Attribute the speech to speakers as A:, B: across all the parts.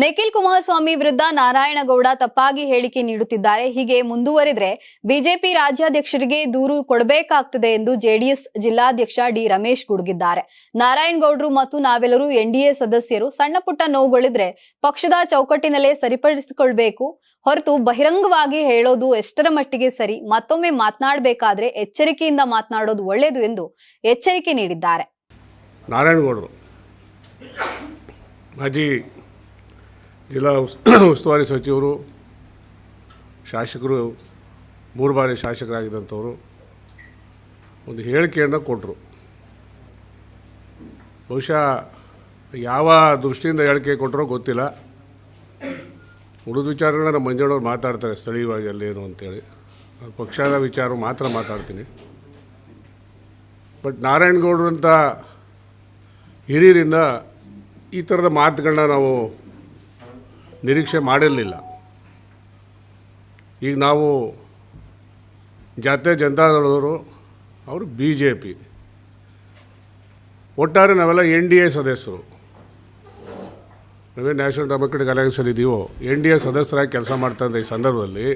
A: ನಿಖಿಲ್ ಕುಮಾರಸ್ವಾಮಿ ವಿರುದ್ಧ ನಾರಾಯಣಗೌಡ ತಪ್ಪಾಗಿ ಹೇಳಿಕೆ ನೀಡುತ್ತಿದ್ದಾರೆ. ಹೀಗೆ ಮುಂದುವರಿದ್ರೆ ಬಿಜೆಪಿ ರಾಜ್ಯಾಧ್ಯಕ್ಷರಿಗೆ ದೂರು ಕೊಡಬೇಕಾಗ್ತದೆ ಎಂದು ಜೆಡಿಎಸ್ ಜಿಲ್ಲಾಧ್ಯಕ್ಷ ಡಿ ರಮೇಶ್ ಗುಡುಗಿದ್ದಾರೆ. ನಾರಾಯಣಗೌಡರು ಮತ್ತು ನಾವೆಲ್ಲರೂ ಎನ್ಡಿಎ ಸದಸ್ಯರು ಸಣ್ಣ ಪುಟ್ಟ ನೋವುಗಳಿದ್ರೆ ಪಕ್ಷದ ಚೌಕಟ್ಟಿನಲ್ಲೇ ಸರಿಪಡಿಸಿಕೊಳ್ಬೇಕು. ಹೊರತು ಬಹಿರಂಗವಾಗಿ ಹೇಳೋದು ಎಷ್ಟರ ಮಟ್ಟಿಗೆ ಸರಿ, ಮತ್ತೊಮ್ಮೆ ಮಾತನಾಡಬೇಕಾದ್ರೆ ಎಚ್ಚರಿಕೆಯಿಂದ ಮಾತನಾಡೋದು ಒಳ್ಳೆಯದು ಎಂದು ಎಚ್ಚರಿಕೆ ನೀಡಿದ್ದಾರೆ.
B: ಜಿಲ್ಲಾ ಉಸ್, ಉಸ್ತುವಾರಿ ಸಚಿವರು, ಶಾಸಕರು, ಮೂರು ಬಾರಿ ಶಾಸಕರಾಗಿದ್ದಂಥವರು ಒಂದು ಹೇಳಿಕೆಯನ್ನು ಕೊಟ್ಟರು ಬಹುಶಃ ಯಾವ ದೃಷ್ಟಿಯಿಂದ ಹೇಳಿಕೆ ಕೊಟ್ಟರೋ ಗೊತ್ತಿಲ್ಲ. ಉಳಿದ ವಿಚಾರಗಳನ್ನ ನಮ್ಮ ಮಂಜಣ್ಣವ್ರು ಮಾತಾಡ್ತಾರೆ ಸ್ಥಳೀಯವಾಗಿ ಅಲ್ಲೇನು ಅಂತೇಳಿ. ಪಕ್ಷದ ವಿಚಾರ ಮಾತ್ರ ಮಾತಾಡ್ತೀನಿ. ಬಟ್ ನಾರಾಯಣಗೌಡರಂಥ ಹಿರಿಯರಿಂದ ಈ ಥರದ ಮಾತುಗಳನ್ನ ನಾವು ನಿರೀಕ್ಷೆ ಮಾಡಿರಲಿಲ್ಲ. ಈಗ ನಾವು ಜಾತ್ಯ ಜನತಾದಳದವರು, ಅವರು ಬಿ ಜೆ ಪಿ ಒಟ್ಟಾರೆ ನಾವೆಲ್ಲ ಎನ್ ಡಿ ಎ ಸದಸ್ಯರು. ನಾವೇ ನ್ಯಾಷನಲ್ ಡೆಮೊಕ್ರೆಟಿಕ್ ಅಲಯನ್ಸಲ್ಲಿ ಇದ್ದೀವೋ ಎನ್ ಡಿ ಎ ಸದಸ್ಯರಾಗಿ ಕೆಲಸ ಮಾಡ್ತಾ ಇದ್ದ ಈ ಸಂದರ್ಭದಲ್ಲಿ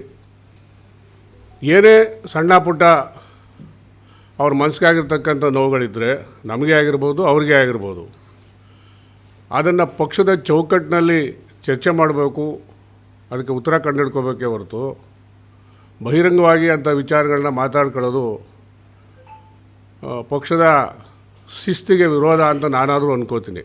B: ಏನೇ ಸಣ್ಣ ಪುಟ್ಟ ಅವ್ರ ಮನಸ್ಸಿಗೆ ಆಗಿರ್ತಕ್ಕಂಥ ನೋವುಗಳಿದ್ದರೆ ನಮಗೆ ಆಗಿರ್ಬೋದು, ಅವ್ರಿಗೆ ಆಗಿರ್ಬೋದು. ಅದನ್ನು ಪಕ್ಷದ ಚೌಕಟ್ಟಿನಲ್ಲಿ ಚರ್ಚೆ ಮಾಡಬೇಕು, ಅದಕ್ಕೆ ಉತ್ತರ ಕಂಡುಹಿಡ್ಕೋಬೇಕೇ ಹೊರತು ಬಹಿರಂಗವಾಗಿ ಅಂಥ ವಿಚಾರಗಳನ್ನ ಮಾತಾಡ್ಕೊಳ್ಳೋದು ಪಕ್ಷದ ಶಿಸ್ತಿಗೆ ವಿರೋಧ ಅಂತ ನಾನಾದರೂ ಅನ್ಕೋತೀನಿ.